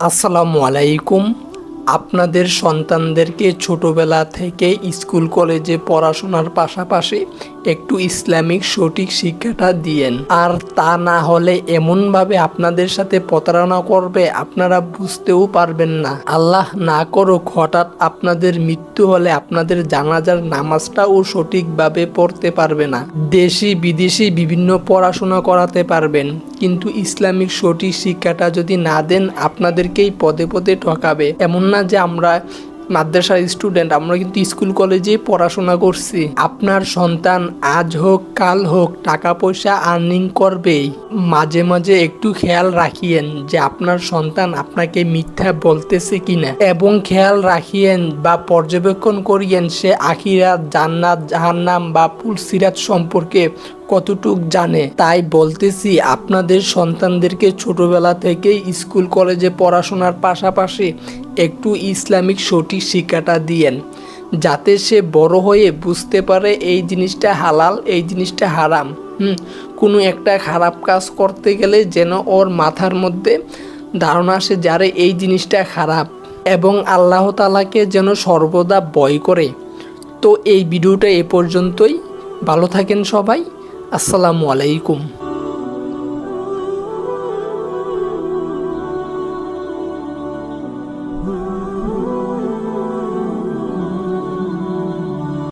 আসসালামু আলাইকুম। আপনাদের সন্তানদেরকে ছোটবেলা থেকে স্কুল কলেজে পড়াশোনার পাশাপাশি একটু ইসলামিক সঠিক শিক্ষাটা দিয়েন। আর তা না হলে এমনভাবে আপনাদের সাথে প্রতারণা করবে, আপনারা বুঝতেও পারবেন না। আল্লাহ না করুক, হঠাৎ আপনাদের মৃত্যু হলে আপনাদের জানাজার নামাজটাও সঠিকভাবে পড়তে পারবে না। দেশি বিদেশি বিভিন্ন পড়াশোনা করাতে পারবেন, কিন্তু ইসলামিক সঠিক শিক্ষাটা যদি না দেন, আপনাদেরকেই পদে পদে ঠকাবে। এমন না যে আমরা মাদ্রাসার স্টুডেন্ট আমরা কিন্তু স্কুল কলেজে পড়াশোনা করছি। আপনার সন্তান আজ হোক, কাল হোক, টাকা পয়সা আর্নিং করবেই মাঝে মাঝে একটু খেয়াল রাখিয়েন যে আপনার সন্তান আপনাকে মিথ্যা বলতেছে কিনা। এবং খেয়াল রাখিয়েন বা পর্যবেক্ষণ করিয়েন সে আখিরাত, জান্নাত, জাহান্নাম বা পুলসিরাত সম্পর্কে কতটুক জানে, তাই বলতেছি আপনাদের সন্তানদেরকে ছোটবেলা থেকেই স্কুল, কলেজে পড়াশোনার পাশাপাশি একটু ইসলামিক সঠিক শিক্ষাটা দিয়েন, যাতে সে বড় হয়ে বুঝতে পারে এই জিনিসটা হালাল, এই জিনিসটা হারাম। হুম, কোনো একটা খারাপ কাজ করতে গেলে যেন ওর মাথার মধ্যে ধারণা আসে যারে এই জিনিসটা খারাপ। এবং আল্লাহ তালাকে যেন সর্বদা ভয় করে। তো এই ভিডিওটা এ পর্যন্তই। ভালো থাকেন সবাই। আসসালামু আলাইকুম।